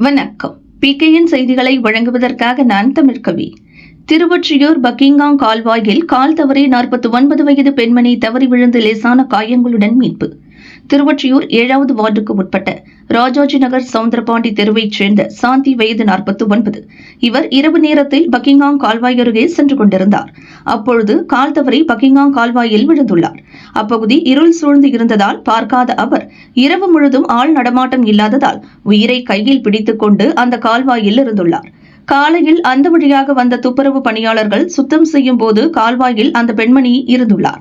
வணக்கம். பிகேஎன் செய்திகளை வழங்குவதற்காக நான் தமிழ்கவி திருவொற்றியூர் பக்கிங்காங் கால்வாயில் கால் தவறி நாற்பத்தி ஒன்பது வயது பெண்மணி தவறி விழுந்து லேசான காயங்களுடன் மீட்பு. திருவொற்றியூர் ஏழாவது வார்டுக்கு உட்பட்ட ராஜாஜி நகர் சவுந்தரபாண்டி தெருவைச் சேர்ந்த சாந்தி வயது நாற்பத்தி ஒன்பது இவர் இரவு நேரத்தில் பக்கிங்காங் கால்வாய் அருகே சென்று கொண்டிருந்தார். அப்பொழுது கால் தவறி பக்கிங்காங் கால்வாயில் விழுந்துள்ளார். அப்பகுதி இருள் சூழ்ந்து இருந்ததால் பார்க்காத அவர் இரவு முழுதும் ஆள் நடமாட்டம் இல்லாததால் உயிரை கையில் பிடித்துக் கொண்டு அந்த கால்வாயில் இருந்துள்ளார். காலையில் அந்த வழியாக வந்த துப்புரவு பணியாளர்கள் சுத்தம் செய்யும் போது கால்வாயில் அந்த பெண்மணி இருந்துள்ளார்.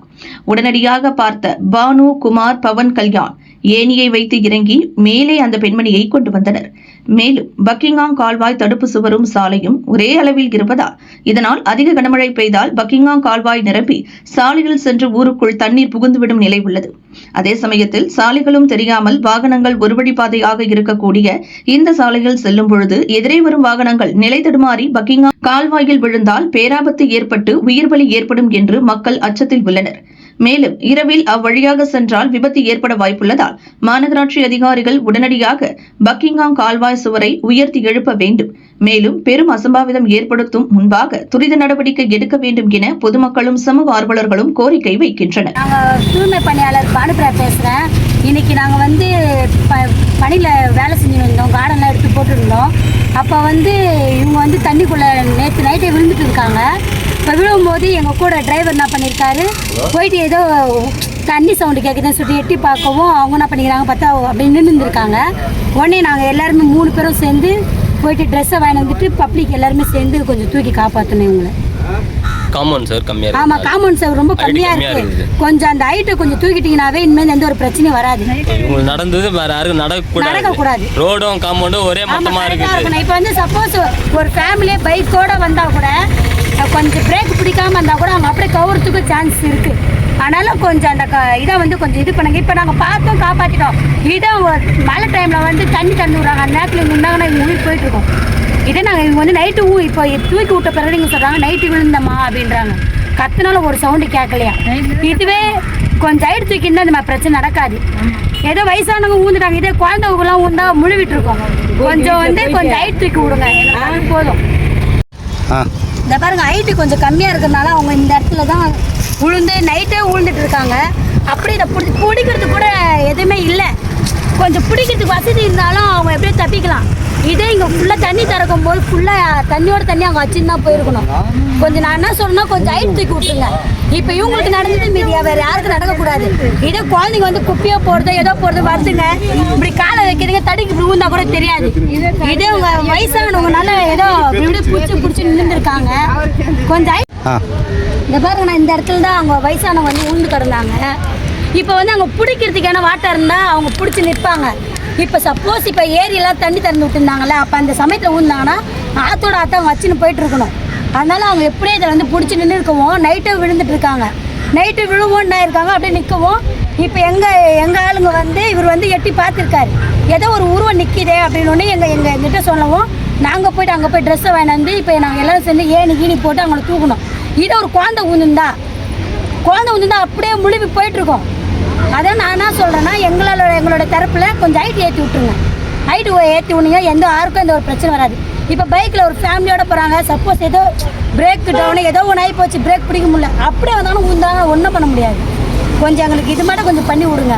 உடனடியாக பார்த்த பானு குமார் பவன் கல்யாண் ஏனியை வைத்து இறங்கி மேலே அந்த பெண்மணியை கொண்டு வந்தனர். மேலும் பக்கிங்காங் கால்வாய் தடுப்பு சுவரும் சாலையும் ஒரே அளவில் இருப்பதால் இதனால் அதிக கனமழை பெய்தால் பக்கிங்காங் கால்வாய் நிரம்பி சாலையில் சென்று ஊருக்குள் தண்ணீர் புகுந்துவிடும் நிலை உள்ளது. அதே சமயத்தில் சாலைகளும் தெரியாமல் வாகனங்கள் ஒருவழி பாதையாக இருக்கக்கூடிய இந்த சாலையில் செல்லும் பொழுது எதிரே வரும் வாகனங்கள் நிலை தடுமாறி பக்கிங்காம் கால்வாயில் விழுந்தால் பேராபத்து ஏற்பட்டு உயிர்பலி ஏற்படும் என்று மக்கள் அச்சத்தில் உள்ளனர். மேலும் இரவில் அவ்வழியாக சென்றால் விபத்து ஏற்பட வாய்ப்புள்ளதால் மாநகராட்சி அதிகாரிகள் உடனடியாக பக்கிங்காம் கால்வாய் சுவரை உயர்த்தி எழுப்ப வேண்டும். மேலும் பெரும் அசம்பாவிதம் ஏற்படுத்தும் முன்பாக துரித நடவடிக்கை எடுக்க வேண்டும் என பொதுமக்களும் சமூக ஆர்வலர்களும் கோரிக்கை வைக்கின்றனர். நாங்கள் தூய்மை பணியாளர் பானுபிரா பேசுகிறேன் இன்னைக்கு நாங்கள் வந்து ப பணியில் வேலை செஞ்சு வந்தோம் கார்டன்லாம் எடுத்து போட்டுருந்தோம். அப்போ வந்து இவங்க வந்து தண்ணிக்குள்ளே நேற்று நைட்டே விழுந்துட்டு இருக்காங்க. இப்போ விழும்போது எங்கள் கூட டிரைவர் என்ன பண்ணியிருக்காரு போயிட்டு ஏதோ தண்ணி சவுண்டு கேட்குதுன்னு சொல்லி எட்டி பார்க்கவும் அவங்க என்ன பண்ணிக்கிறாங்க பார்த்தா அப்படி நின்றுருக்காங்க உடனே நாங்கள் எல்லாருமே மூணு பேரும் சேர்ந்து போயிட்டு ட்ரெஸ்ஸை வாங்கி வந்துட்டு பப்ளிக் எல்லாருமே சேர்ந்து கொஞ்சம் தூக்கி காப்பாற்றணும் இவங்களை. காம்பவுண்ட் சார் கம்மியாக இருக்கு. ஆமாம் காம்பவுண்ட் சார் ரொம்ப கம்மியாக கம்மியா இருக்கு. இருக்குது. கொஞ்சம் அந்த ஹைட்டை கொஞ்சம் தூக்கிட்டீங்கனாவே இனிமேல் எந்த ஒரு பிரச்சனையும் வராது. இவங்களுக்கு நடந்தது வேற யாருக்கும் நடக்கக்கூடாது. நடக்கக்கூடாது. ரோடும் காம்பவுண்டும் ஒரே மொத்தமாக இருக்குது. இப்போ வந்து சப்போஸ் ஒரு ஃபேமிலியே பைக்கோட வந்தா கூட கொஞ்சம் பிரேக் பிடிக்காம இருந்தா கூட அவங்க அப்படியே கவுறதுக்கு சான்ஸ் இருக்கு. அதனால கொஞ்சம் அந்த க- இதை வந்து கொஞ்சம் இது பண்ணுங்க. இப்போ நாங்கள் பார்த்தோம் காப்பாற்றிட்டோம் இதே மழை டைமில் வந்து தண்ணி தண்ணி விடுறாங்க. அந்த நேரத்தில் இவங்க இருந்தாங்கன்னா இவங்க உயிர் போயிட்டு இருக்கோம். இதே நாங்கள் இவங்க வந்து நைட்டு ஊ இப்போ தூக்கி விட்ட பிறகு இவங்க சொல்கிறாங்க நைட்டு விழுந்தம்மா அப்படின்றாங்க. கத்துனாலும் ஒரு சவுண்டு கேட்கலையா? இதுவே கொஞ்சம் ஹைட் தூக்கி இருந்தால் இந்த மாதிரி பிரச்சனை நடக்காது. ஏதோ வயசானவங்க ஊந்துட்டாங்க. இதே குழந்தைங்களாம் ஊந்தா முழுவிட்டு இருக்கோம். கொஞ்சம் வந்து கொஞ்சம் ஹைட் தூக்கி விடுங்க. போதும். ஆ. இந்த பாருங்க ஹைட்டு கொஞ்சம் கம்மியாக இருக்கிறதுனால அவங்க இந்த இடத்துல தான் உளுந்து நைட்டே உளுந்துட்டு இருக்காங்க. அப்படி இதை பிடி பிடிக்கிறது கூட எதுவுமே இல்லை. கொஞ்சம் பிடிக்கிறதுக்கு வசதி இருந்தாலும் அவங்க எப்படியும் தப்பிக்கலாம். இதே இங்கே ஃபுல்லாக தண்ணி திறக்கும் போது ஃபுல்லாக தண்ணியோட தண்ணி அவங்க வச்சுன்னு தான் போயிருக்கணும். கொஞ்சம் நான் என்ன சொல்லணும்னா கொஞ்சம் ஹைட் தூக்கி விட்டுருங்க. இப்போ இவங்களுக்கு நடந்தது மீதியா வேறு யாருக்கும் நடக்கக்கூடாது. இதே குழந்தைங்க வந்து குப்பியோ போடுறது ஏதோ போடுறது வருதுங்க. இப்படி காலை வைக்கிறீங்க தடிக்கு இப்படி ஊந்தா கூட தெரியாது. இதே உங்க வயசானவங்கனால ஏதோ இப்படி பிடிச்சி பிடிச்சி நின்றுருக்காங்க கொஞ்சம் இந்த பாருங்க நான் இந்த இடத்துல தான் அவங்க வயசானவங்க வந்து உண்டு கிடந்தாங்க. இப்போ வந்து அவங்க பிடிக்கிறதுக்கான வாட்டர் இருந்தால் அவங்க பிடிச்சி நிற்பாங்க இப்போ சப்போஸ் இப்போ ஏரியெல்லாம் தண்ணி திறந்து விட்டுருந்தாங்கல்ல அப்போ அந்த சமயத்தில் ஊந்தாங்கன்னா ஆத்தோட ஆத்த அவங்க வச்சுன்னு போயிட்டு இருக்கணும். அதனால அவங்க எப்படியே இதை வந்து பிடிச்சி நின்று இருக்கவும் நைட்டே விழுந்துட்டு இருக்காங்க. நைட்டு விழுவோன்னு இருக்காங்க அப்படியே நிற்கவும் இப்போ எங்கள் எங்கள் ஆளுங்க வந்து இவர் வந்து எட்டி பார்த்துருக்காரு. ஏதோ ஒரு உருவம் நிற்கிதே அப்படின்னு எங்கள் எங்கள் எங்கிட்ட சொல்லவும் நாங்கள் போயிட்டு அங்கே போய் ட்ரெஸ்ஸை வாங்கினாந்து இப்போ நாங்கள் எல்லோரும் சேர்ந்து ஏணி கீணி போட்டு அவங்கள தூக்கணும். இதை ஒரு குழந்தை ஊந்துந்தா குழந்தை ஊந்துந்தா அப்படியே முழுவி போயிட்டுருக்கோம் அதான் நான் என்ன சொல்கிறேன்னா எங்களோட எங்களோட தரப்பில் கொஞ்சம் ஹைட் ஏற்றி விட்டுருங்க. ஹைட்டு ஏற்றி விடுங்க எந்த யாருக்கும் எந்த ஒரு பிரச்சனை வராது. இப்போ பைக்கில் ஒரு ஃபேமிலியோட போகிறாங்க சப்போஸ் ஏதோ பிரேக் டவுனு ஏதோ ஒன்று ஆகி போச்சு பிரேக் பிடிக்க முடியல அப்படியே வந்தாலும் ஊந்தாங்க ஒன்றும் பண்ண முடியாது. கொஞ்சம் எங்களுக்கு இது மட்டும் கொஞ்சம் பண்ணி விடுங்க.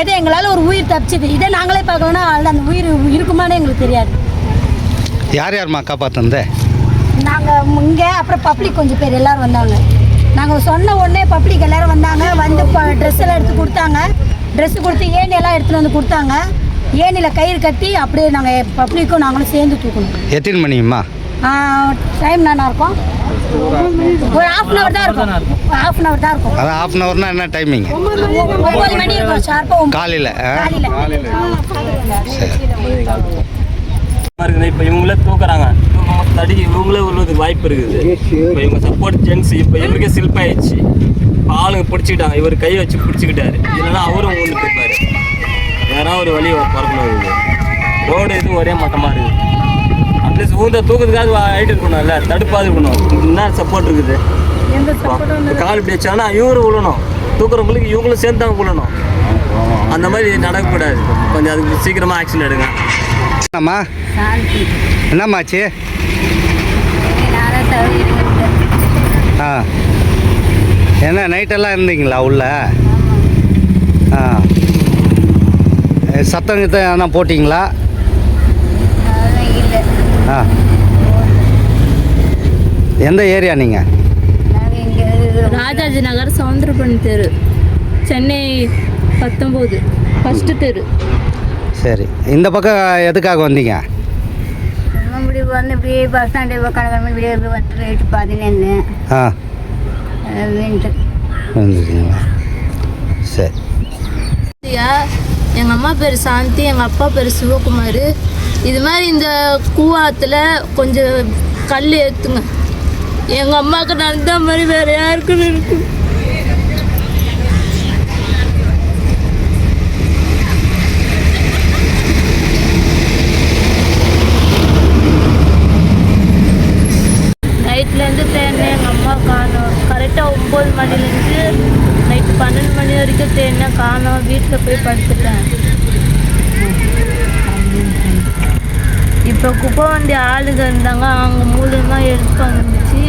எதோ எங்களால் ஒரு உயிர் தப்பிச்சுது? இதே நாங்களே பார்க்கலன்னா அந்த உயிர் இருக்குமானே எங்களுக்கு தெரியாது. யார் யாரும்மா காப்பாற்றுனது நாங்கள் இங்கே அப்புறம் பப்ளிக் கொஞ்சம் பேர் எல்லாரும் வந்தாங்க. நாங்கள் சொன்ன உடனே பப்ளிக் எல்லாரும் வந்தாங்க. வந்து ட்ரெஸ் எல்லாம் எடுத்து கொடுத்தாங்க. ட்ரெஸ் கொடுத்து ஏணி எல்லாம் எடுத்துகிட்டு வந்து கொடுத்தாங்க. ஏணியில் கயிறு கட்டி அப்படியே நாங்கள் பப்ளிக்கும் நாங்களும் சேர்ந்து தூக்கணும். எத்தனை மணிம்மா? டைம் என்ன இருக்கும்? ஒரு ஹாஃப் அன் ஹவர் தான் இருக்கும். ஹாஃப் அன் ஹவர் தான் இருக்கும். அதான் ஹாஃப் அன் ஹவர்னா என்ன டைமிங் ஒம்பது மணி இருக்கும் ஷார்ப்பாக காலையில் காலையில். இப்போ இவங்களே தூக்குறாங்க. தடி இவங்களே விழுவதுக்கு வாய்ப்பு இருக்குது. இப்போ இவங்க சப்போர்ட் ஜென்ஸ் இப்போ இவருக்கே சில்ப் ஆயிடுச்சு. இப்போ ஆளுங்க பிடிச்சிக்கிட்டாங்க. இவர் கை வச்சு பிடிச்சிக்கிட்டாரு. இல்லைன்னா அவரும் ஊந்துட்டு இருப்பாரு. வேற ஒரு வழி பறக்கணும் இவங்க ரோடு இது ஒரே மட்டமாக இருக்குது. அட்லீஸ்ட் ஊந்த தூக்கத்துக்காக ஹைட் இருக்கணும்ல. தடுப்பாது இருக்கணும். என்ன சப்போர்ட் இருக்குது? கால் இப்படி வச்சாங்கன்னா இவரும் விழணும் தூக்குறவங்களுக்கு இவங்களும் சேர்ந்து தான் விழணும் அந்த மாதிரி நடக்கக்கூடாது. கொஞ்சம் அதுக்கு சீக்கிரமாக ஆக்ஷன் எடுங்க. சாந்தி என்னம்மாச்சு? ஆ. என்ன நைட்டெல்லாம் இருந்தீங்களா உள்ள? ஆ. சத்தம் கித்தம் எதனா போட்டிங்களா? இல்லை. ஆ. எந்த ஏரியா நீங்கள் ராஜாஜி நகர் சவுந்தரபணி தெரு. சென்னை பத்தொம்போது ஃபஸ்ட்டு தெரு. சரி. இந்த பக்கம் எதுக்காக வந்தீங்க? வந்து இப்படி பஸ் ஸ்டாண்டு கணக்கு இப்படி வந்து ரேட்டு பதினொன்று ஆ. வந்துருக்கீங்களா சரி. எங்கள் அம்மா பேர் சாந்தி எங்கள் அப்பா பேர் சிவகுமார். இது மாதிரி இந்த கூவாத்தில் கொஞ்சம் கல் ஏற்றுங்க எங்கள் அம்மாவுக்கு நடந்த மாதிரி வேறு யாருக்கும் இருக்கு நைட்லேருந்து தேடினேன் எங்கள் அம்மா காணோம் கரெக்டாக ஒம்பது மணிலேருந்து நைட்டு பன்னெண்டு மணி வரைக்கும் தேடினேன் காணோம். வீட்டில் போய் படுத்துட்டேன். இப்போ குப்பை வண்டி ஆளுங்க இருந்தாங்க. அவங்க மூலியமாக எடுத்து வந்துச்சு.